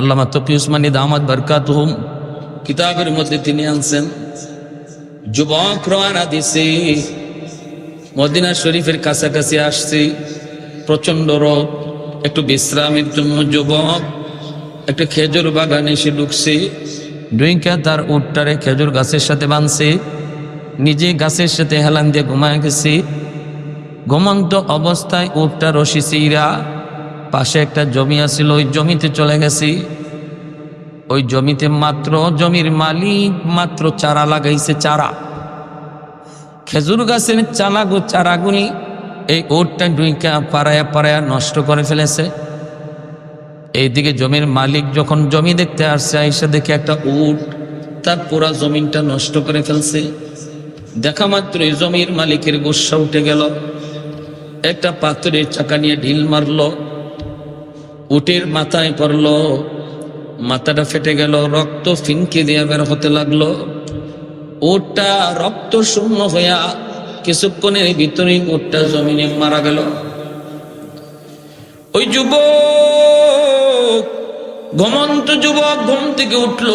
আল্লামা তকি উসমানী দামাদ বরকাত হুম কিতাবের মধ্যে তিনি আনছেন, যুবক রওনা দিছে, মদিনা শরীফের কাছাকাছি আসছে প্রচণ্ড রোদ, একটু বিশ্রামের জন্য যুবক, একটা খেজুর বাগানে এসে ঢুকছে ডুইকা তার উটটারে খেজুর গাছের সাথে বাঁধছে, নিজে গাছের সাথে হেলান দিয়ে ঘুমায় গেছে, ঘুমন্ত অবস্থায় উটটা রশি চিরা পাশে একটা জমি আছিল, ওই জমিতে চলে গেছি। ওই জমিতে মাত্র জমির মালিক মাত্র চারা লাগাইছে, চারা। খেজুর গাছের চালাগো চারাগুলি এই ওটটা ডুইকা পাড়ায়া পাড়ায়া নষ্ট করে ফেলেছে। এইদিকে জমির মালিক যখন জমি দেখতে আসছে, আইসা দেখে একটা উট, তার পুরা জমিনটা নষ্ট করে ফেলছে। দেখা মাত্র এই জমির মালিকের গোসা উঠে গেল। একটা পাথরের চাকা নিয়ে ঢিল মারলো। উটের মাথায় পড়ল, মাথাটা ফেটে গেল, রক্ত ফিনকে দিয়ে বের হতে লাগল। ওটা রক্ত শূন্য হইয়া কিছুক্ষণের ভিতরে ওটা জমিনে মারা গেল। ওই যুবক, ঘমন্ত যুবক ঘুম থেকে উঠল।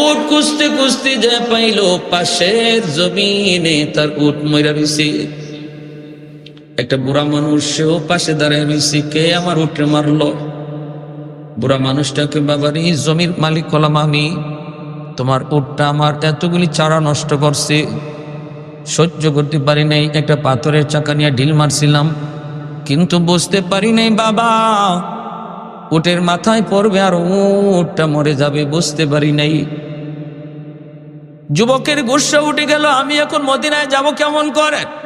উট কুস্তে কুস্তে যা পাইল, পাশের জমিনে তার উট মইরা রয়েছে একটা বুড়া মানুষ, সেও পাশে দাঁড়ায় রয়েছে, কে আমার উঠে মারলো? বুড়া মানুষটাকে, বাবারি, জমির মালিক হলাম আমি। তোমার উটটা আমার এতগুলি চারা নষ্ট করছে। সহ্য করতে পারি নাই, একটা পাথরের চাকা নিয়ে ঢিল মারছিলাম। কিন্তু বুঝতে পারি নাই, বাবা, উটের মাথায় পড়বে আর উটটা মরে যাবে, বুঝতে পারি নাই। যুবকের গুসা উঠে গেল, আমি এখন মদিনায় যাব কেমন করে?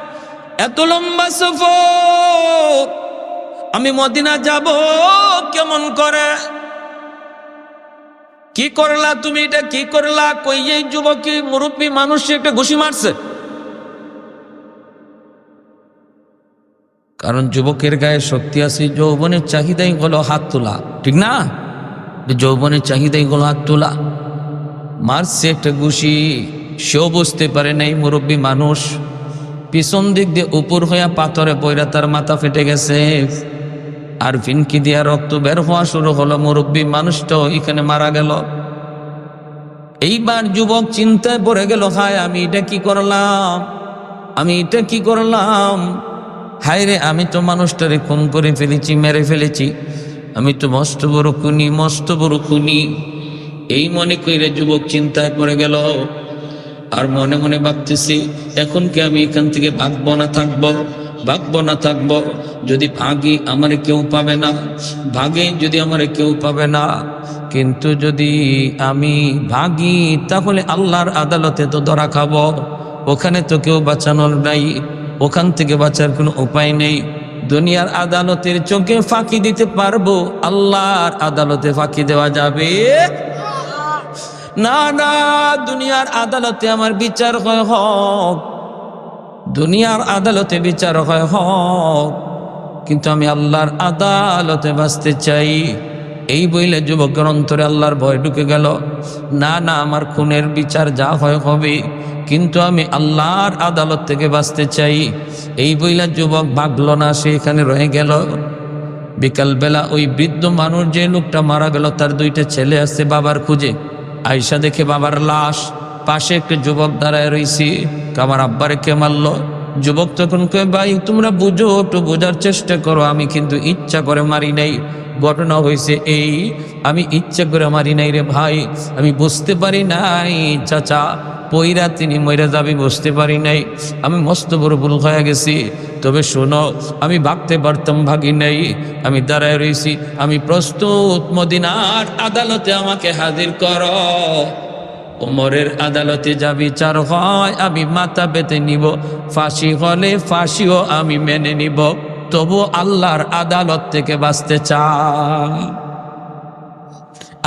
এত লম্বা সফর। আমি মদিনা যাব কেমন করে? কি করলা তুমি এটা? কি করলা? কই এই যুবকী মুরব্বী মানুষ একটা ঘুষি মারছে? কারণ যুবকের গায়ে শক্তি আছে, যৌবনের চাহিদাই হলো হাত তোলা। ঠিক না? যৌবনের চাহিদাই হলো হাত তোলা। মারছে একটা ঘুষি, সেও বুঝতে পারে নাই মুরব্বী মানুষ। পিছন দিক দিয়ে উপর হইয়া পাথরে পয়রা তার মাথা ফেটে গেছে। আর ফিনকি দিয়া রক্ত বের হওয়া শুরু হলো, মুরব্বী মানুষটাও এখানে মারা গেল। এইবার যুবক চিন্তায় পড়ে গেল, হায়, আমি এটা কি করলাম? আমি এটা কি করলাম? হায় রে, আমি তো মানুষটারে খুন করে ফেলেছি, মেরে ফেলেছি। আমি তো মস্ত বড় খুনি, মস্ত বড় খুনি। এই মনে কইরে যুবক চিন্তায় পড়ে গেল আর মনে মনে ভাবতেছি, এখন কি আমি এখান থেকে ভাগবো না থাকব? ভাগবো না থাকব, যদি ভাগি আমারে কেউ পাবে না ভাগে যদি আমার কেউ পাবে না। কিন্তু যদি আমি ভাগি, তাহলে আল্লাহর আদালতে তো ধরা খাব। ওখানে তো কেউ বাঁচানোর নাই, ওখান থেকে বাঁচার কোনো উপায় নেই। দুনিয়ার আদালতের চোখে ফাঁকি দিতে পারব, আল্লাহর আদালতে ফাঁকি দেওয়া যাবে। না না, দুনিয়ার আদালতে আমার বিচার হয়, হক। দুনিয়ার আদালতে বিচার হয়, হক। কিন্তু আমি আল্লাহর আদালতে বাঁচতে চাই। এই বইলে যুবকের অন্তরে আল্লাহর ভয় ঢুকে গেল। না না, আমার খুনের বিচার যা হয়, হবে। কিন্তু আমি আল্লাহর আদালত থেকে বাঁচতে চাই। এই বইলা যুবক ভাগল না, সে এখানে রয়ে গেল। বিকালবেলা ওই বৃদ্ধ মানুষ যে লোকটা মারা গেল, তার দুইটা ছেলে আসছে বাবার খুঁজে। আয়সা দেখে বাবার লাশ। পাশে একটা যুবক দাঁড়ায় রয়েছি আমার আব্বারে কে মারলো। যুবক তখন কে ভাই, তোমরা বুঝো, একটু বোঝার চেষ্টা করো। আমি কিন্তু ইচ্ছা করে মারি নাই। ঘটনা হয়েছে এই, আমি ইচ্ছা করে মারি নাই রে ভাই। আমি বুঝতে পারি নাই, চাচা, পইরা তিনি মইরা যাবি, বুঝতে পারি নাই। আমি মস্ত বড় ভুল হয়ে গেছি। তবে শোনো, আমি ভাগতে পারতাম ভাগি নাই। আমি দাঁড়ায় রয়েছি আমি প্রস্তুত, মদিনার আদালতে আমাকে হাজির করো। ওমরের আদালতে যা বিচার হয়, আমি মাথা পেতে নিব। ফাঁসি হলে ফাঁসিও আমি মেনে নিব। তবু আল্লাহর আদালত থেকে বাঁচতে চাই।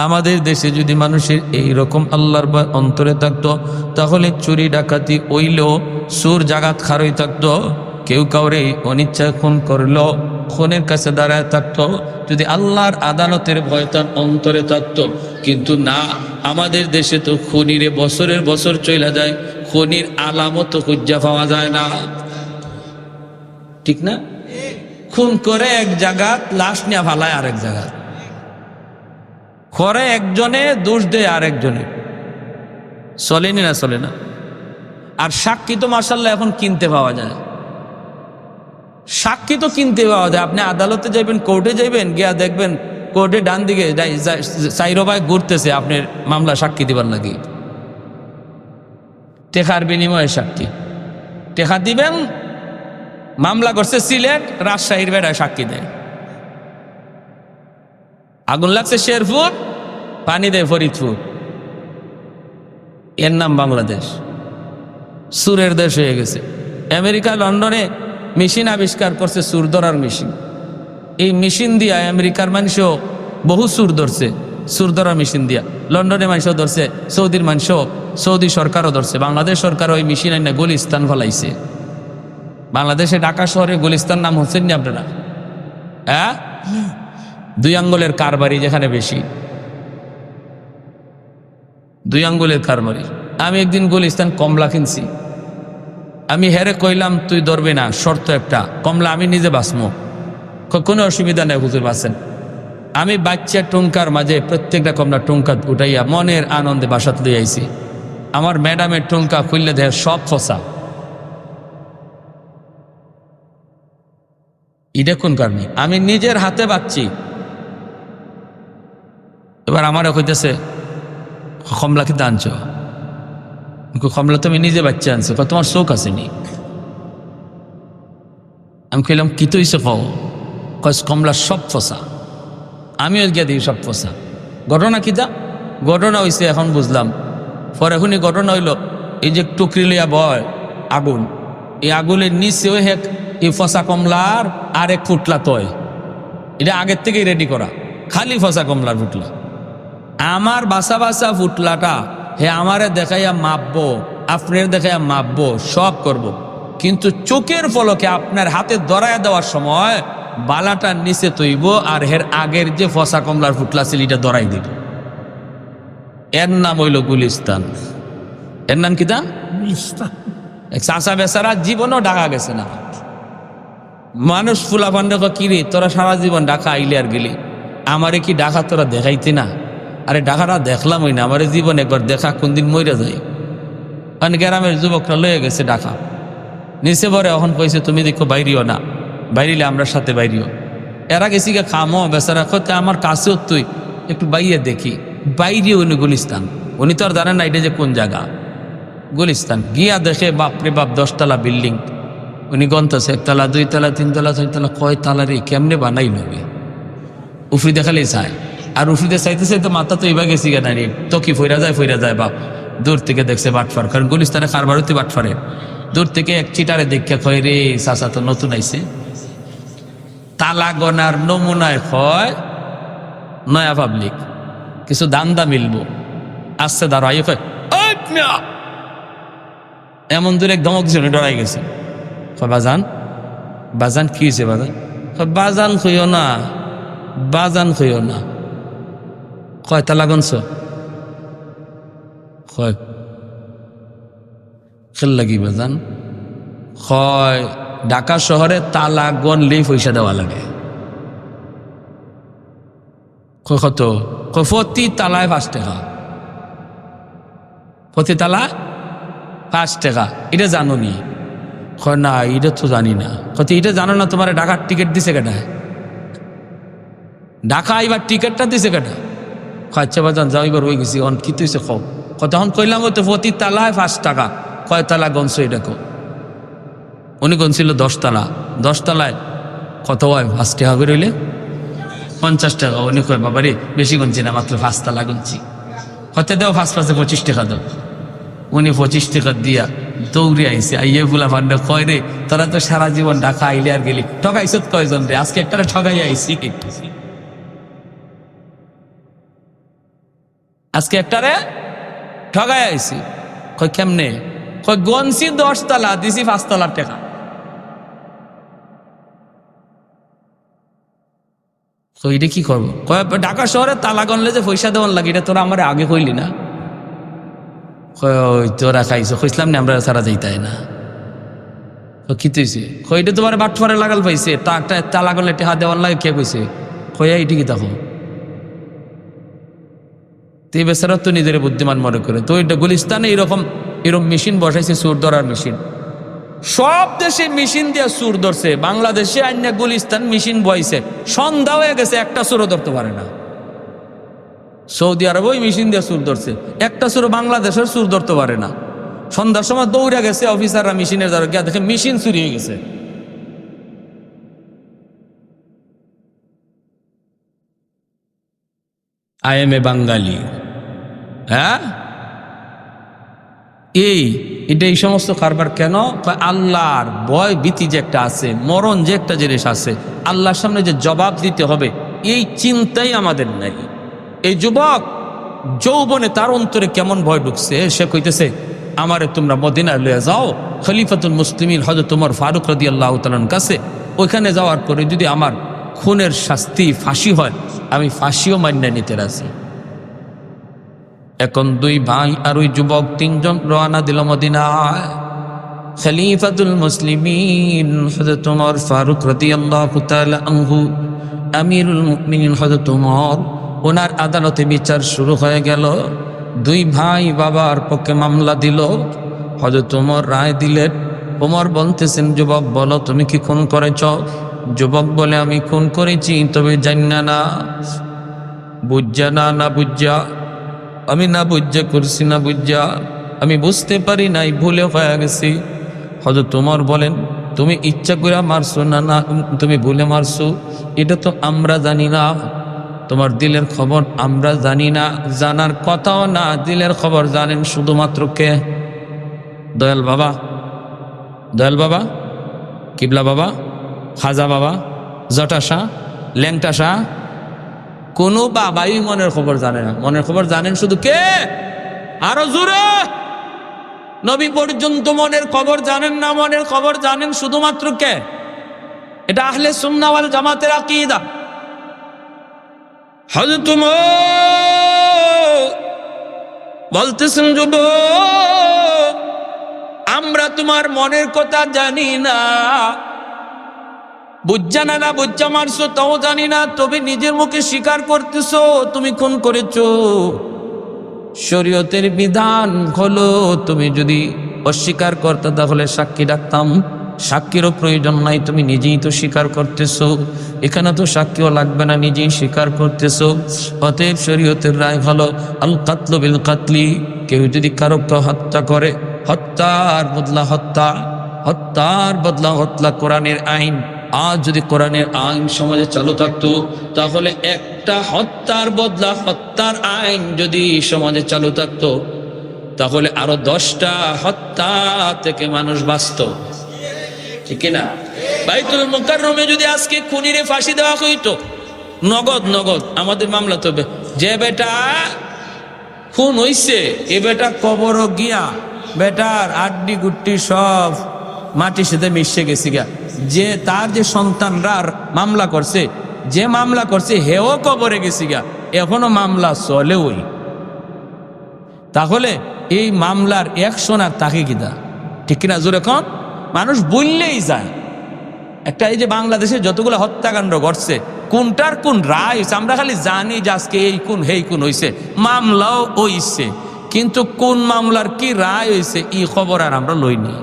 আমাদের দেশে যদি মানুষের এই রকম আল্লাহর অন্তরে থাকতো, তাহলে চুরি ডাকাতি ওইলেও সুর জাগাত খারই থাকতো। কেউ কাউরে অনিচ্ছা খুন করল, খুনের কাছে দাঁড়ায় থাকতো, যদি আল্লাহর আদালতের ভয় তার অন্তরে থাকতো, কিন্তু না, আমাদের দেশে তো খনিরে বছরের বছর চলে যায়, খনির আলামত খুঁজা পাওয়া যায় না। ঠিক না? খুন করে এক জায়গা লাশ নিয়ে ফালায় আরেক জায়গা করে একজনে, দোষ দেয় আর একজনে চলেনি না চলে না? আর সাক্ষী তো মার্শাল্লাহ এখন কিনতে পাওয়া যায়। সাক্ষী তো কিনতে পাওয়া যায়। আপনি আদালতে যাবেন কোর্টে যাবেন গিয়া দেখবেন, কোর্টে ডান দিকে সাইরোবাই ঘুরতেছে আপনার মামলা সাক্ষী দিবার নাকি টেকার বিনিময়ে সাক্ষী। টেকা দিবেন, মামলা করছে সিলেট, রাজশাহীর বেড়ায় সাক্ষী দেয়। আগুন লাগছে শেরপুর, পানি দেয় ফরিদপুর। এর নাম বাংলাদেশ। সুরের দেশ হয়ে গেছে। আমেরিকা, লন্ডনে মেশিন আবিষ্কার করছে সুর ধরার মেশিন। এই মেশিন দিয়া আমেরিকার মানুষও বহু সুর ধরছে, সুর ধরার মেশিন দিয়া। লন্ডনে মানুষও ধরছে, সৌদির মানুষও, সৌদি সরকারও ধরছে। বাংলাদেশ সরকার ওই মেশিন আইনা গুলিস্তান ফলাইছে। বাংলাদেশে ঢাকা শহরে গুলিস্তান নাম হচ্ছেন নি আপনারা? হ্যাঁ? দুই আঙ্গুলের কারবারি যেখানে বেশি। দুই আঙ্গুলের কারবারি। আমি একদিন গুলিস্তান কমলা কিনছি। আমি হেরে কইলাম তুই ধরবি না শর্ত একটা। কমলা আমি নিজে বাঁচমো। কোনো অসুবিধা নেই হুজুর বাঁচেন। আমি বাচ্চা টুঙ্কার মাঝে প্রত্যেকটা কমলা টুঙ্কা উঠাইয়া মনের আনন্দে বাসাত লই আইছি। আমার ম্যাডামের টুঙ্কা খুললে দেয় সব ফসা এটা কোন কারণে? আমি নিজের হাতে বাঁচছি। এবার আমারও কইতেছে কমলা কিন্তু কই, কমলা, তুমি নিজে বাচ্চা আনছো তোমার শোক আসেনি আমি কইলাম, কি তো হইছে কও কস কমলা, সব ফসা। আমিও গিয়ে দিই সব ফসা। ঘটনা কি যা? ঘটনা হইছে, এখন বুঝলাম। পরে এখনই ঘটনা হইল, এই যে টুকরি লইয়া বয়, আগুন। এই আগুনের নিচেও হেক এই ফসা কমলার আর এক ফুটলা তয়। এটা আগের থেকেই রেডি করা। খালি ফসা কমলার ফুটলা। আমার বাসা বাসা ফুটলাটা হে আমারে দেখাইয়া মাপবো আপনার দেখাইয়া মাপবো সব করব। কিন্তু চোখের ফলকে আপনার হাতে ধরাইয়া দেওয়ার সময় বালাটার নিচে তৈব আর হের আগের যে ফসা কমলার ফুটলা ছিল এটা ধরাই দিব। এর নাম হইল গুলিস্তান। এর নাম কি দা এক চাষা বেচারা জীবনও ডাকা গেছে না। মানুষ ফুলা পান্ডে কিরে তোরা সারা জীবন ডাকা আইলে আর গেলি? আমারে কি ডাকা তোরা দেখাইতি না? আরে ডাকাটা দেখলাম ওই না, আমার জীবন একবার দেখা কোন দিন মরে যায় কারণ গ্রামের যুবকরা লয়ে গেছে ডাকা নিচে পরে এখন কইছে, তুমি দেখো বাইরিও না, বাইরিলে আমরা সাথে বাইরিও। এরা গেছি গে খামো, বেচারা করতে আমার কাছেও তুই, একটু বাইরে দেখি। বাইরে উনি গুলিস্তান। উনি তো আর জানেন না এটা যে কোন জায়গা। গুলিস্তান। গিয়া দেখে বাপরে বাপ, দশতলা বিল্ডিং। উনি গন্তাছে একতলা দুইতলা তিনতলা চারতলা কয় তালা রে, কেমনে বানাই নেবে উফরি দেখালেই চায়। আর উফরিতে চাইতে চাইতে মাথা তো এবার গেছি কেন রে তো কি ফইরা যায় ফইরা যায় বাপ। দূর থেকে দেখছে বাটফার। কারণ গুলিস্তানে কারবার হতে বাটফারে? দূর থেকে এক চিটারে দেখে কয়, রে চাচা তো নতুন আইছে। তালা গনার নমুনায় হয় নয়া পাবলিক, কিছু দান্দা মিলবো। আসছে দাঁড়াই! এমন দূরে এক ধমক ডরাই গেছে। বাজান বাজান কি হয়েছে বাজান? বাজান খুঁইও না, বাজান খুঁইও না। কয়, তালা গনছ? কয়, খেল লাগি বাজান কয়, ঢাকা শহরে তালা গনলেই পয়সা দেওয়া লাগে। কত? প্রতি তালায় পাঁচ টাকা। প্রতি তালা পাঁচ টাকা। এটা জানো নি? না, এটা তো জানি না। কত এটা জানো না তোমার ঢাকার টিকিট দিছে কেটা ঢাকা এবার টিকিটটা দিছে কেটা আচ্ছা বাজান, যাও এবার হয়ে গেছি। কি তুইছে কও তখন কইলাম তো প্রতি তালায় পাঁচ টাকা। কয়, তালা গনছ এটা কো? উনি গনছিল দশ তালা। দশ তালায় কত হয়? পাঁচ টাকা হবে রইলে পঞ্চাশ টাকা। উনি কয়, বাবা রে, বেশি গুনছি না, মাত্র পাঁচ তালা গুনছি। কত দেও, পাঁচ পাঁচে পঁচিশ টাকা দাও। উনি পঁচিশ টাকা দিয়া দৌড়ে আইসে আইয়ে ফুলা ফান্ডা কয়, রে, তোরা তো সারা জীবন ঢাকা আইলে আর গেলি। ঠকাইছত কয়জন রে? আজকে একটা ঠগাই আইসি আজকে একটারে ঠগাই আইসি কয়, কেমনে? কই গনছি দশ তালা, দিছি পাঁচ তালার টাকা। তো এটা কি করব? ঢাকা শহরে তালা গনলে যে পয়সা দেওয়ার লাগে, এটা তোরা আমার আগে কইলি না? ওই তোরা খাইছো। কইসলাম না আমরা সারা যাইতাই না। কি তুইছে কইটা তোমার বাটফারে লাগাল পাইছে। তা তালা গনলে টেহা দেওয়ার লাগে, কে কইছে? কয়া এটি কি দেখো তো এই বেচারা তো নিজের বুদ্ধিমান মনে করে। তো এটা গুলিস্তানে এরকম এরকম মেশিন বসাইছে সুর ধরার মেশিন। সব দেশে মেশিন দিয়ে সুর ধরছে। বাংলাদেশে আইনা গুলিস্তান মেশিন বইছে। সন্ধ্যা হয়ে গেছে, একটা সুরও ধরতে পারে না। সৌদি আরব ওই মেশিন দিয়ে সুর ধরছে। একটা সুর বাংলাদেশের সুর ধরতে পারে না। সন্ধ্যার সময় দৌড়ে গেছে, অফিসাররা মেশিনের দ্বারা গিয়ে দেখে মেশিন চুরি হয়ে গেছে। আই এম এ বাঙালি হ্যাঁ? এই, এটা এই সমস্ত কারবার কেন? আল্লাহর ভয় ভীতি যে একটা আছে, মরণ যে একটা জিনিস আছে, আল্লাহর সামনে যে জবাব দিতে হবে, এই চিন্তাই আমাদের নাই। এই যুবক, যৌবনে তার অন্তরে কেমন ভয় ঢুকছে? সে কইতেছে, আমারে তোমরা মদিনায় লয়ে যাও, খলিফাতুল মুসলিমিন হজরত তোমার ফারুক রদি আল্লাহ কাছে। ওইখানে যাওয়ার পরে যদি আমার খুনের শাস্তি ফাঁসি হয় আমি ফাঁসিও মান্য নিতে রাজি। এখন দুই ভাই আর ওই যুবক তিনজন রওনা দিল মদিনায়। খলিফাতুল মুসলিমিন, হযরত ওমর ফারুক রাদিয়াল্লাহু তাআলা আনহু, আমিরুল মুমিনিন, হযরত ওমর ওনার আদালতে বিচার শুরু হয়ে গেল। দুই ভাই বাবার পক্ষে মামলা দিল। হযরত ওমর রায় দিলেন ওমর বলতেছেন, যুবক বলো, তুমি কি খুন করেছ? যুবক বলে আমি খুন করেছি, তবে জান্না না বুঝা না না বুঝা আমি না বুঝা করছি না বুঝা আমি বুঝতে পারি নাই, ভুলে হয়ে গেছি। হয়তো তোমার বলেন, তুমি ইচ্ছা করে মারছো না না, তুমি ভুলে মারছো? এটা তো আমরা জানি না। তোমার দিলের খবর আমরা জানি না, জানার কথাও না। দিলের খবর জানেন শুধুমাত্র কে? দয়াল বাবা? দয়াল বাবা? কিবলা বাবা? খাজা বাবা, জটা শাহ, ল্যাংটা শাহ, কোনো বাবাই মনের খবর জানে না। মনের খবর জানেন শুধু কে? আরও জোরে! নবী পর্যন্ত মনের খবর জানেন না মনের খবর জানেন শুধুমাত্র কে? এটা আহলে সুন্নাওয়াল জামাতের আকিদা। হযরত বলতেছেন যুব আমরা তোমার মনের কথা জানি না। বুঝছা না না, বুঝছা মারছো, তাও জানি না, তবে নিজের মুখে স্বীকার করতেছো, তুমি খুন করেছ। শরীয়তের বিধান হলো, তুমি যদি অস্বীকার করতে, তাহলে সাক্ষী ডাকতাম। সাক্ষীরও প্রয়োজন নাই, তুমি নিজেই তো স্বীকার করতেছো। এখানে তো সাক্ষীও লাগবে না, নিজেই স্বীকার করতেছো। অতএব শরীয়তের রায় হলো, আল কাতল বিল কাতলি, কেউ যদি কারোকে হত্যা করে, হত্যার বদলা হত্যা, হত্যার বদলা হত্যা কোরআনের আইন। আজ যদি কোরআনের আইন সমাজে চালু থাকতো, তাহলে একটা হত্যার বদলা, হত্যার আইন যদি সমাজে চালু থাকতো, তাহলে আরও দশটা হত্যা থেকে মানুষ বাঁচত। ঠিক না বাইতুল মুকাররমে যদি আজকে খুনিরে ফাঁসি দেওয়া হইতো, নগদ নগদ, আমাদের মামলা তবে যে বেটা খুন হইছে, এ বেটা কবর গিয়া, বেটার আড্ডি গুট্টি সব মাটির সাথে মিশে গেছি গা যে তার যে সন্তানরা মামলা করছে, যে মামলা করছে, হেও কবরে গেছি গা এখনও মামলা চলে ওই তাহলে এই মামলার একশো না তাকে কিনা ঠিক কিনা জোরে কন মানুষ বললেই যায়। একটা এই যে বাংলাদেশে যতগুলো হত্যাকাণ্ড ঘটছে, কোনটার কোন রায় আমরা খালি জানি যে আজকে এই কোন হেই কোন হয়েছে মামলাও হইছে। কিন্তু কোন মামলার কি রায় হয়েছে এই খবর আর আমরা লইনি।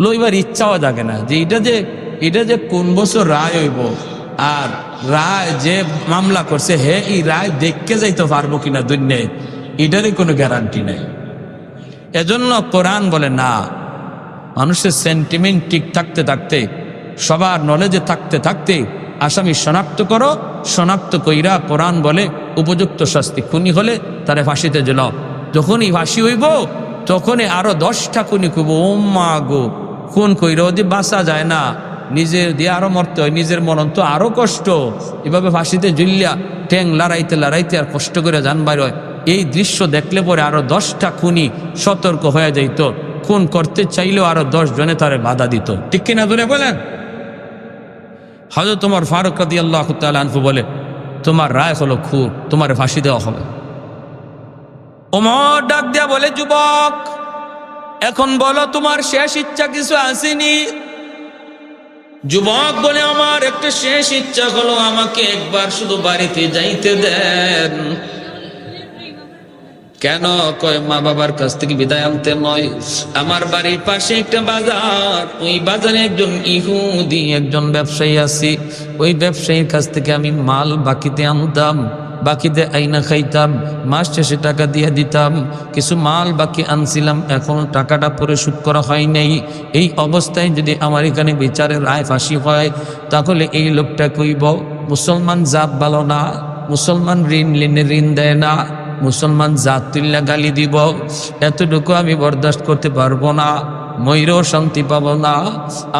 লইবার ইচ্ছাও জাগে না যে এটা যে এটা যে কোন বছর রায় হইব। আর রায় যে মামলা করছে, হে, এই রায় দেখতে যাইতে পারব কিনা দুনিয়ায়, এটারই কোনো গ্যারান্টি নেই। এজন্য কোরআন বলে, না, মানুষের সেন্টিমেন্ট ঠিক থাকতে থাকতে, সবার নলেজে থাকতে থাকতে আসামি শনাক্ত করো, শনাক্ত কইরা কোরআন বলে, উপযুক্ত শাস্তি খুনি হলে তারে ফাঁসিতে জেল যখনই ফাঁসি হইব, তখনই আরও দশটা খুনি খুব ও মা গো খুন কইরা যে বাঁচা যায় না। নিজের দিয়ে আরও মরতে হয়, নিজের মরণ তো আরও কষ্ট। এভাবে ফাঁসিতে জুলিয়া ঠ্যাং লড়াইতে লড়াইতে আর কষ্ট করে যান বাইর হয়। এই দৃশ্য দেখলে পরে আরও দশটা খুনি সতর্ক হয়ে যাইত। খুন করতে চাইলেও আরও দশ জনে তারে বাধা দিত। ঠিক কিনা ধরে বলেন? হয়তো তোমার ফারুক আল্লাহ বলে, তোমার রায় হলো খুর তোমার ফাঁসি দেওয়া হবে। ওমর ডাক দেয়া বলে, যুবক এখন বলো তোমার শেষ ইচ্ছা কিছু আসেনি? যুবক বলে, আমার একটা শেষ ইচ্ছা হলো আমাকে একবার শুধু বাড়িতে যাইতে দেন। কেন? কয়, মা বাবার কাছ থেকে বিদায় আনতে নয়। আমার বাড়ির পাশে একটা বাজার। ওই বাজারে একজন ইহুদি, একজন ব্যবসায়ী আছে। ওই ব্যবসায়ীর কাছ থেকে আমি মাল বাকিতে আনতাম। বাকিতে আইনা খাইতাম, মাস শেষে টাকা দিয়ে দিতাম, কিছু মাল বাকি আনছিলাম, এখন টাকাটা পরে পরিশোধ করা হয় নাই। এই অবস্থায় যদি আমার এখানে বিচারের রায় ফাঁসি হয়, তাহলে এই লোকটা কইব, মুসলমান জাত ভালো না, মুসলমান ঋণ লিনে ঋণ দেয় না, মুসলমান জাত তুল্লা গালি দিব, এতটুকু আমি বরদাস্ত করতে পারব না, ময়ূরও শান্তি পাবো না,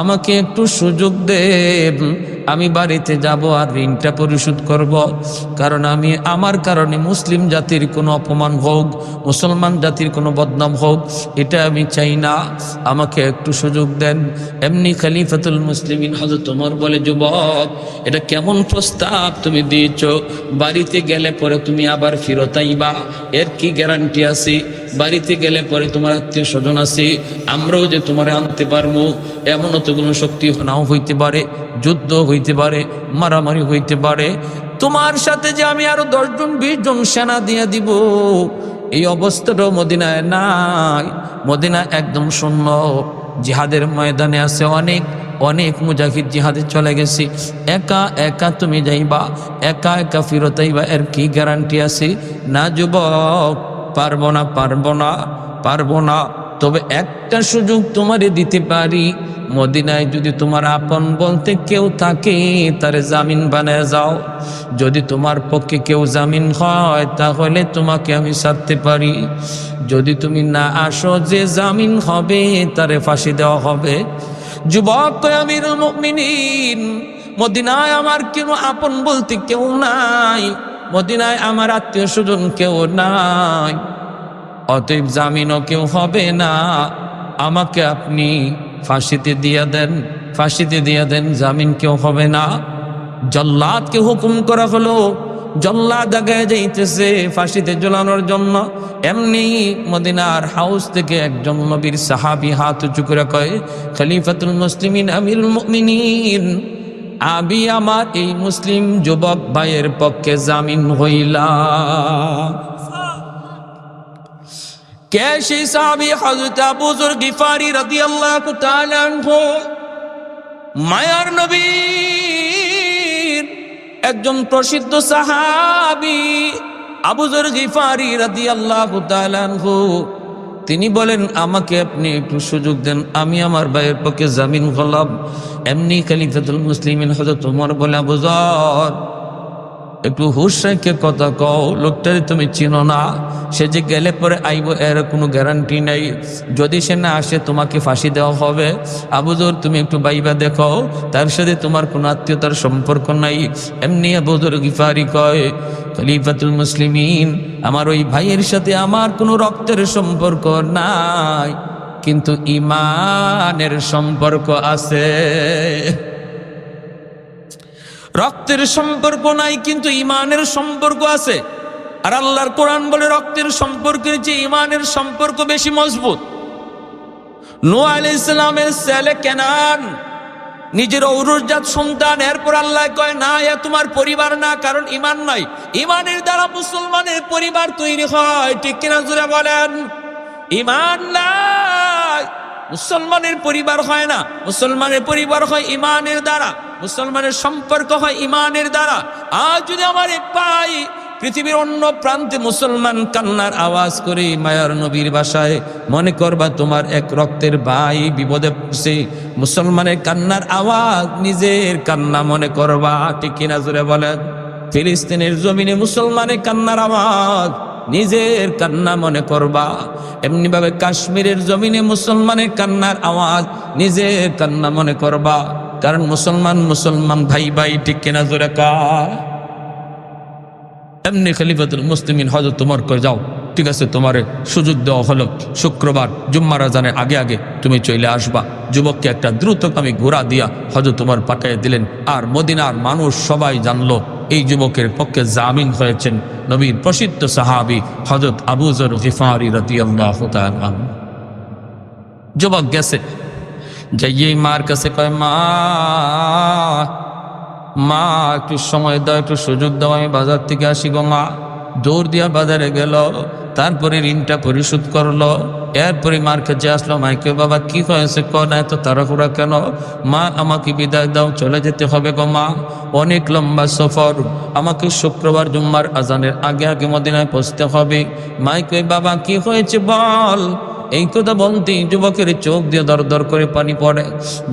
আমাকে একটু সুযোগ দেব আমি বাড়িতে যাব আর ঋণটা পরিশোধ করব, কারণ আমি আমার কারণে মুসলিম জাতির কোনো অপমান হোক, মুসলমান জাতির কোনো বদনাম হোক, এটা আমি চাই না। আমাকে একটু সুযোগ দেন। এমনি খালিফাতুল মুসলিমিন হজরত তোমার বলে, যুবক, এটা কেমন প্রস্তাব তুমি দিয়েছ? বাড়িতে গেলে পরে তুমি আবার ফেরত আইবা। এর কি গ্যারান্টি আছে? বাড়িতে গেলে পরে তোমার আত্মীয় স্বজন আছে, আমরাও যে তোমার আনতে পারব এমনও তো কোনো শক্তি নাও হইতে পারে, যুদ্ধ হইতে পারে, মারামারি হইতে পারে। তোমার সাথে যে আমি আরও দশজন বিশ জন সেনা দিয়ে দিব, এই অবস্থাটাও মদিনায় নাই। মদিনা একদম শূন্য। জিহাদের ময়দানে আছে অনেক অনেক মুজাহিদ জিহাদে চলে গেছি। একা একা তুমি যাইবা, একা একা ফিরত আইবা এর কি গ্যারান্টি আছে? না, যুবক। পারব না পারব না পারব না। তবে একটা সুযোগ তোমারে দিতে পারি। মদিনায় যদি তোমার আপন বলতে কেউ থাকে, তার জামিন বানায় যাও। যদি তোমার পক্ষে কেউ জামিন হয়, তাহলে তোমাকে আমি ছাড়তে পারি। যদি তুমি না আসো, যে জামিন হবে, তারে ফাঁসি দেওয়া হবে। যুবক কয় আমিরুল মদিনায় আমার কেউ আপন বলতে কেউ নাই। মদিনায় আমার আত্মীয় স্বজন কেউ নাই, অতএব জামিনও কেউ হবে না। আমাকে আপনি ফাঁসিতে দিয়ে দেন, ফাঁসিতে দিয়ে দেন, জামিন কেউ হবে না। জল্লাদকে হুকুম করা হলো, জল্লাদ আগে যাইতেছে ফাঁসিতে ঝোলানোর জন্য। এমনি মদিনার হাউস থেকে একজন নবীর সাহাবি হাত উঁচু করে কয়, খলিফাতুল মুসলিমিন আমিরুল মুমিনিন। আমি আমার এই মুসলিম যুবক ভাইয়ের পক্ষে জামিন হইলাম। কে গিফারি রাদিয়াল্লাহু একজন প্রসিদ্ধ সাহাবি আবু গিফারি রাদিয়াল্লাহু তাআলা তিনি বলেন, আমাকে আপনি একটু সুযোগ দেন, আমি আমার ভাইয়ের পক্ষে জামিন খোলাম এমনি খালিফাতুল মুসলিমিন হজরত তোমার বলে, আবু যর একটু হুশ রেখে কথা কও, লোকটারে তুমি চিনো না। সে যে গেলে পরে আইব, এর কোনো গ্যারান্টি নেই। যদি সে না আসে, তোমাকে ফাঁসি দেওয়া হবে। আবুজোর তুমি একটু বাইবা দেখো। তার সাথে তোমার কোনো আত্মীয়তার সম্পর্ক নাই। এমনি আবুজোর গিফারি কয়, খলিফাতুল মুসলিমিন, আমার ওই ভাইয়ের সাথে আমার কোনো রক্তের সম্পর্ক নাই। কিন্তু ইমানের সম্পর্ক আছে। রক্তের সম্পর্ক নাই, কিন্তু ইমানের সম্পর্ক আছে। আর আল্লাহর কোরআন বলে রক্তের সম্পর্কের চেয়ে ইমানের সম্পর্ক বেশি মজবুত। নো আলি ইসলামের ছেলে কেনান, নিজের ঔরজাত সন্তান, এরপর আল্লাহ কয়, না, এ তোমার পরিবার না, কারণ ইমান নাই। ইমানের দ্বারা মুসলমানের পরিবার তৈরি হয়, ঠিক কিনা জুড়ে বলেন? ইমান নাই। মুসলমানের পরিবার হয় না। মুসলমানের পরিবার হয় ইমানের দ্বারা। মুসলমানের সম্পর্ক হয় ইমানের দ্বারা। আজ যদি আমার পাই পৃথিবীর অন্য প্রান্তে মুসলমান কান্নার আওয়াজ করে মায়ার নবীর বাসায়, মনে করবা তোমার এক রক্তের ভাই বিপদে পড়ছে। মুসলমানের কান্নার আওয়াজ নিজের কান্না মনে করবা, ঠিক কিনা জোরে বলেন? ফিলিস্তিনের জমিনে মুসলমানের কান্নার আওয়াজ নিজের কান্না মনে করবা। এমনি ভাবে কাশ্মীরের জমিনে মুসলমানের কান্নার আওয়াজ নিজের কান্না মনে করবা। কারণ মুসলমান মুসলমান ভাই ভাই ঠিক কিনা জোরে এমনি খলিফাতুল মুসলিমিন হজরত তোমার করে যাও, ঠিক আছে, তোমারে সুযোগ দেওয়া হলো। শুক্রবার জুম্মার আজানের আগে আগে তুমি চলে আসবা। যুবককে একটা দ্রুতগামী ঘোড়া দিয়া হজরত তোমার পাঠিয়ে দিলেন। আর মদিনার মানুষ সবাই জানলো এই যুবকের পক্ষে জামিন হয়েছেন নবীর প্রসিদ্ধ সাহাবি হজরত আবুজর গিফারি রতিয়াল্লাহ যুবক গেছে। যাইয়ে মার কাছে কয়, মা মা, একটু সময় দাও, একটু সুযোগ দাও, আমি বাজার থেকে আসি গো, মা। দৌড় দিয়া বাজারে গেল, তারপরে ঋণটা পরিশোধ করল। এরপরে মার কাছে আসলো মাইকে বাবা, কি হয়েছে? ক না এত তাড়াহুড়া কেন? মা, আমাকে বিদায় দাও, চলে যেতে হবে গো মা। অনেক লম্বা সফর। আমাকে শুক্রবার জুম্মার আজানের আগে আগে মদিনায় পৌঁছতে হবে। মাইকে বাবা, কি হয়েছে বল? এই কথা বলতেই যুবকের চোখ দিয়ে দর দর করে পানি পড়ে।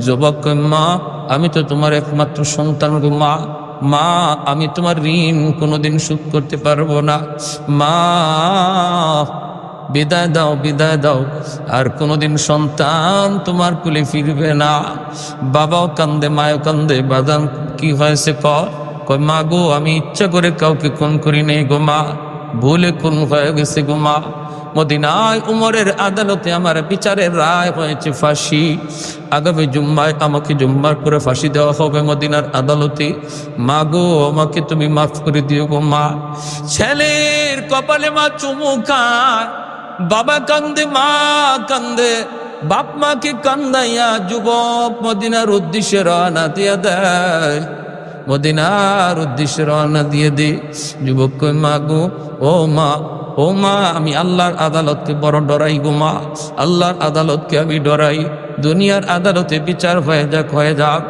যুবক মা, আমি তো তোমার একমাত্র সন্তান গো মা। মা, আমি তোমার ঋণ কোনোদিন শোধ করতে পারব না। মা বিদায় দাও বিদায় দাও। আর কোনোদিন সন্তান তোমার কুলে ফিরবে না। বাবাও কান্দে মায়ও কান্দে বাদান কি হয়েছে ক কয়? মা গো, আমি ইচ্ছা করে কাউকে খুন করি নেই গো মা। ভুলে খুন হয়ে গেছে গো মা। মদিনায় উমরের আদালতে আমার বিচারের রায় হয়েছে ফাঁসি। আগামী জুম্মায় আমাকে জুম্মার করে ফাঁসি দেওয়া হবে মদিনার আদালতে। মা গো, আমাকে তুমি মাফ করে দিও গো মা। ছেলের কপালে মা চুমু বাবা কান্দে, মা কান্দে, বাপ মাকে কান্দাইয়া যুবক মদিনার উদ্দেশ্যে রওনা দিয়ে দেয়। মদিনার উদ্দেশ্যে রওনা দিয়ে দি যুবক মা গো, ও মা ও মা, আমি আল্লাহর আদালতকে বড় ডরাই গো মা। আল্লাহর আদালতকে আমি ডরাই। দুনিয়ার আদালতে বিচার হয়ে যাক হয়ে যাক।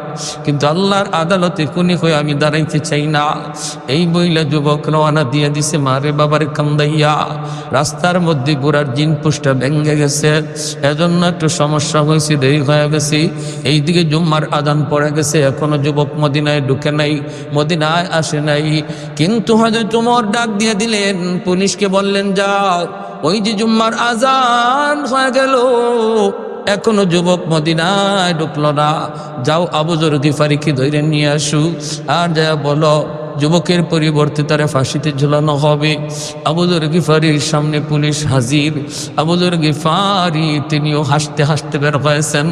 কিন্তু আল্লাহর আদালতে কোনি হয়ে আমি দাঁড়াইতে চাই না। এই বইলে যুবক রওনা দিয়ে দিছে মারে বাবারে কান্দাইয়া, রাস্তার মধ্যে গোড়ার জিন পুষ্টা ভেঙে গেছে। এজন্য একটু সমস্যা হয়েছে, দেরি হয়ে গেছে। এইদিকে জুম্মার আদান পড়ে গেছে, এখনও যুবক মদিনায় ঢুকে নাই, মদিনায় আসে নাই। কিন্তু হয়তো তোমার ডাক দিয়ে দিলেন, পুলিশকে বললেন যাও। ওই যে জুম্মার আজান হয়ে গেল। এখনও যুবক মদিনায় ঢুকলো না। যাও আবুজর গিফারিকে ধরে নিয়ে আসু। আর যা বলো যুবকের পরিবর্তে তারা ফাঁসিতে ঝোলানো হবে। আবুজর গিফারির সামনে পুলিশ হাজির। আবুজর গিফারি, তিনিও হাসতে হাসতে বের হয়েছেন।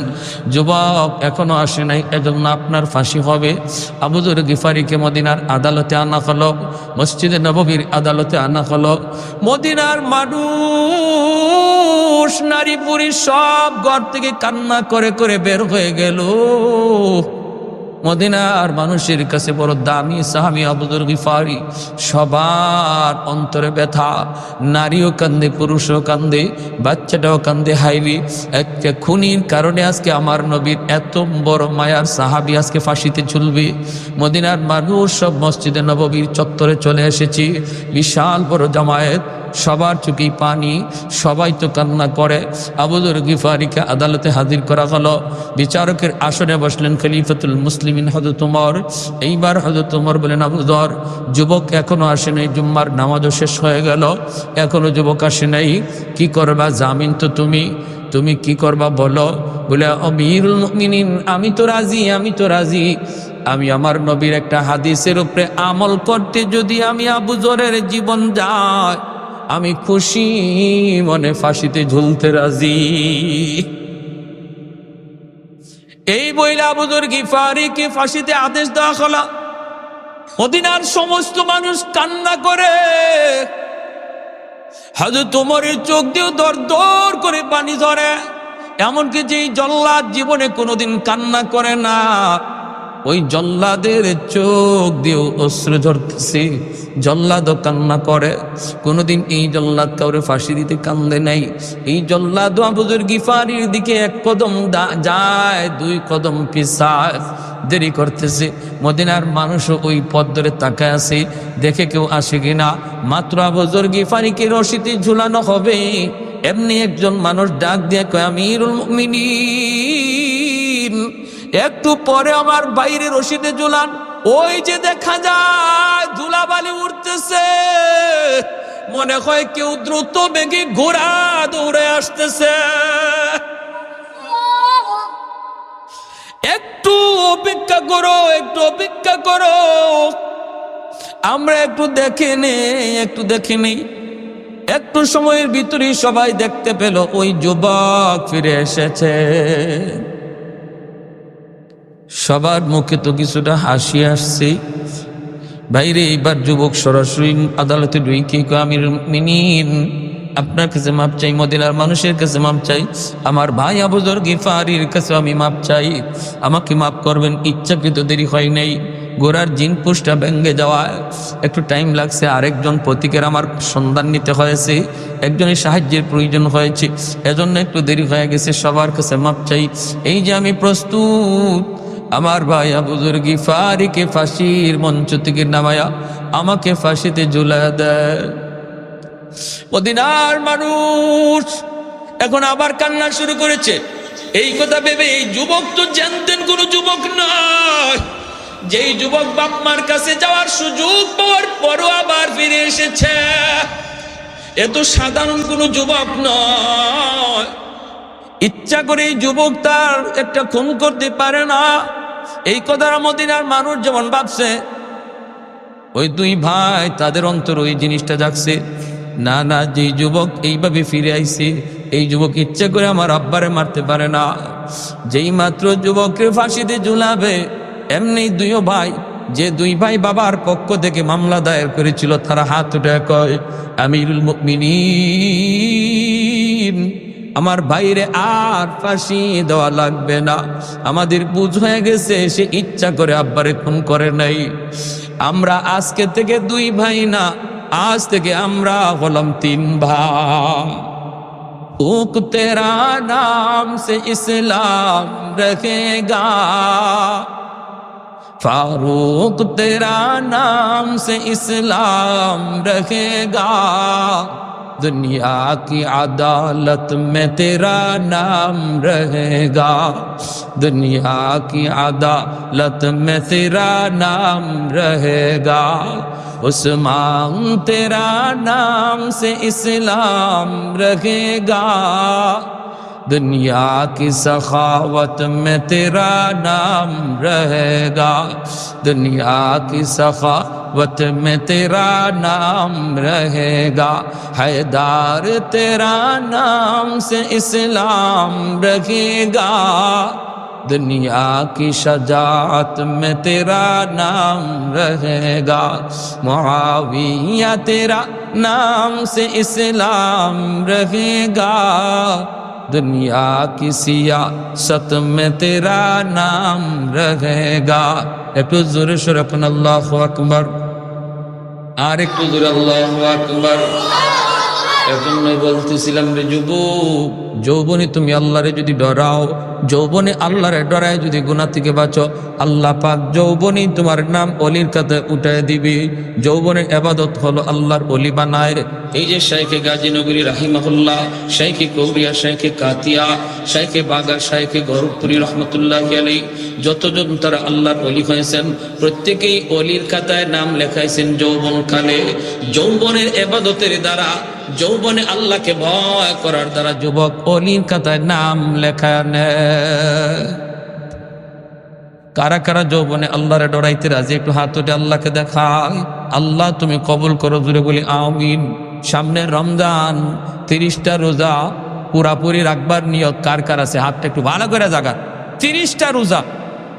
যুবক এখনও আসে নাই, এজন্য আপনার ফাঁসি হবে। আবুজর গিফারিকে মদিনার আদালতে আনা হলো, মসজিদে নববীর আদালতে আনা হলো। মদিনার মানুষ, নারী, পুরুষ সব ঘর থেকে কান্না করে করে বের হয়ে গেল। মদিনার মানুষের কাছে বড় দামি সাহাবি আবুদুর গিফারি, সবার অন্তরে ব্যথা। নারীও কান্দে, পুরুষও কান্দে, বাচ্চাটাও কান্দে, হাইলি। একটা খুনির কারণে আজকে আমার নবীর এত বড় মায়ার সাহাবি আজকে ফাঁসিতে ঝুলবে। মদিনার মানুষ সব মসজিদে নববীর চত্বরে চলে এসেছি। বিশাল বড় জামায়াত, সবার চোখেই পানি, সবাই তো কান্না করে। আবুদুর গিফারিকে আদালতে হাজির করা হলো। বিচারকের আসনে বসলেন খলিফাতুল মুসলিমিন হজরত উমর। এইবার হজরত উমর বলেন আবুদর যুবক এখনও আসে নাই, জুম্মার নামাজও শেষ হয়ে গেল, এখনও যুবক আসে নাই। কি করবা জামিন তো তুমি? তুমি কি করবা বলো? বলে অমিরুল মুমিনিন, আমি তো রাজি, আমি তো রাজি। আমি আমার নবীর একটা হাদিসের উপরে আমল করতে যদি আমি আবু জরের জীবন যায় আমি খুশি মনে ফাঁসিতে ঝুলতে রাজি। এই বইলা আবুদুর গিফারিকে ফাঁসিতে আদেশ দেওয়া হলো? অদিনার সমস্ত মানুষ কান্না করে। হাজু তোমার চোখ দিয়ে দর দর করে পানি ধরে। এমনকি যেই জল্লাদ জীবনে কোনোদিন কান্না করে না। ওই জল্লাদের চোখ দিয়েও অশ্রু ঝরতেছে। জল্লাদও কান্না করে। কোনোদিন এই জল্লাদ কাউরে ফাঁসি দিতে কান্দে নাই। এই জল্লাদ আবুজুর গিফারির দিকে এক কদম যায়, দুই কদম পিছায়। দেরি করতেছে। মদিনার মানুষও ওই পথ ধরে তাকায় আছে। দেখে কেউ আসে কিনা? মাত্র আবুজুর গিফারিকে রশিতে ঝুলানো হবে। এমনি একজন মানুষ ডাক দিয়ে কয়, আমিরুল মুমিনিন। একটু পরে আমার বাইরে রশিদে ঝুলান ওই যে দেখা যায়, ধুলাবালি উঠতেছে। মনে হয় কেউ দ্রুত বেগে ঘোড়া দৌড়ে আসতেছে। একটু অপেক্ষা করো, একটু অপেক্ষা করো। আমরা একটু দেখে নেই একটু দেখে নেই। একটু সময়ের ভিতরেই সবাই দেখতে পেল, ওই যুবক ফিরে এসেছে। সবার মুখে তো কিছুটা হাসি আসছে। বাইরে এইবার যুবক সরাসরি আদালতে কয়, আমির মিনিন আপনার কাছে মাপ চাই মদিনার মানুষের কাছে মাপ চাই আমার ভাই আবুজর গিফারির কাছে আমি মাপ চাই আমাকে মাপ করবেন ইচ্ছাকৃত দেরি হয় নাই গোড়ার জিন পুষটা ভেঙ্গে যাওয়ায় একটু টাইম লাগছে আরেকজন প্রতীকের আমার সন্ধান নিতে হয়েছে একজনের সাহায্যের প্রয়োজন হয়েছে এজন্য একটু দেরি হয়ে গেছে সবার কাছে মাপ চাই এই যে আমি প্রস্তুত আমার ভাই আবুজুর গিফারিকে ফাঁসির মঞ্চ থেকে নামায়া আমাকে ফাঁসিতে ঝুলা দেয়। মদিনার মানুষ এখন আবার কান্না শুরু করেছে। এই কথা ভেবে এই যুবক তো জানতেন কোন যুবক নয়। যেই যুবক বাপমার কাছে যাওয়ার সুযোগ পাওয়ার পরও আবার ফিরে এসেছে। এ তো সাধারণ কোনো যুবক নয়। ইচ্ছা করে যুবক তার একটা খুন করতে পারে না। এই কথার মদিনার মানুষ যেমন ভাবছে, ওই দুই ভাই তাদের অন্তর ওই জিনিসটা জাগছে, না না যে যুবক এইভাবে ফিরে আইছে, এই যুবক ইচ্ছে করে আমার আব্বারে মারতে পারে না। যেই মাত্র যুবককে ফাঁসিতে ঝুলাবে, এমনি দুইও ভাই, যে দুই ভাই বাবার পক্ষ থেকে মামলা দায়ের করেছিল, তারা হাত উঠে কয়, আমিরুল মুমিনিন। আমার বাইরে আর ফাঁসি দেওয়া লাগবে না আমাদের বুঝ হয়ে গেছে সে ইচ্ছা করে আব্বারে খুন করে নাই আমরা আজকে থেকে দুই ভাই না আজ থেকে আমরা হলাম তিন ভাই ऊक तेरा नाम से इस्लाम रखेगा फारूक तेरा नाम से इस्लाम रखेगा दुनिया की अदालत में तेरा नाम रहेगा। दुनिया की अदालत में तेरा नाम रहेगा। उस्मान तेरा नाम से इस्लाम रखेगा दुनिया की सखावत में तेरा नाम रहेगा। दुनिया की सखावत में तेरा नाम रहेगा। हैदार तेरा नाम से इस्लाम रखेगा। दुनिया की शजात में तेरा नाम रहेगा। मुआविया तेरा नाम से इस्लाम रहेगा। दुनिया की सियासत में तेरा नाम रहेगा একটু জোরে সরে এখন আল্লাহ আকবর আর একটু জোরে আল্লাহ আকবর এজন্যই বলতেছিলাম রে যুবক, যৌবনে তুমি আল্লাহরে যদি ডরাও, যৌবনে আল্লাহরে ডরায় যদি গুণা থেকে বাঁচো আল্লাহ পাক যৌবনেই তোমার নাম অলির কাতে উঠায় দিবি। যৌবনের এবাদত হলো আল্লাহর অলি বানায়। এই যে শাইখে গাজী নগরী রাহিমাহুল্লাহ, শাইখে কৌরিয়া, শাইখে কাতিয়া, শাইখে বাগা, শাইখে গরবপুরি রহমতুল্লাহ আলী যতজন তারা আল্লাহর অলি হয়েছেন, প্রত্যেকেই অলির খাতায় নাম লেখাইছেন যৌবন কালে যৌবনের এবাদতের দ্বারা যৌবনে আল্লাহকে ভয় করার দ্বারা যুবক অলির খাতায় নাম লেখা কারা কারা যৌবনে আল্লাহরে ডরাইতে রাজি, একটু হাত উঠে আল্লাহকে দেখায় আল্লাহ তুমি কবুল করো, জুড়ে বলি আমিন। সামনে রমজান, তিরিশটা রোজা, পুরাপুরি রাখবার নিয়ত কার কার আছে? হাতটা একটু ভালো করে জাগা তিরিশটা রোজা।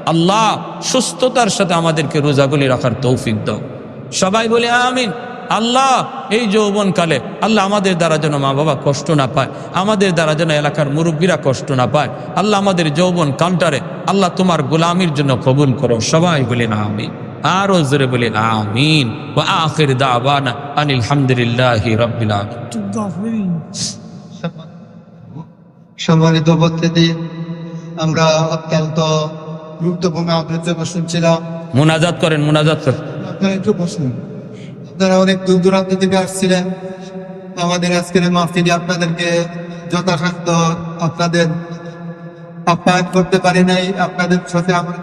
আল্লাহ সুস্থতার সাথে আমাদেরকে রোজাগুলি রাখার তৌফিক দাও। সবাই বলে আমিন। আল্লাহ এই যৌবন কালে আল্লাহ আমাদের দ্বারা যেন মা বাবা কষ্ট না পায় আমাদের দ্বারা যেন এলাকার মুরব্বীরা কষ্ট না পায় আল্লাহ আমাদের যৌবন কান্টারে আল্লাহ তোমার গোলামির জন্য কবুল করো। সবাই বলে না আমি আরও জোরে বলে আমিন। আখির দাওয়ানা আনিল হামদুলিল্লাহি রাব্বিল আলামিন। সম্মানিত উপস্থিতি আমরা অত্যন্ত গুরুত্বপূর্ণ আবৃত্তি শুনছিলাম মুনাজাত করেন মুনাজাত করেন। আপনারা একটু বসুন। আপনারা অনেক দূর দূরান্ত থেকে আসছিলেন। আমাদের আজকের মাহফিলে আপনাদেরকে যথাসাধ্য আপনাদের আপ্যায়ন করতে পারি নাই। আপনাদের সাথে আমরা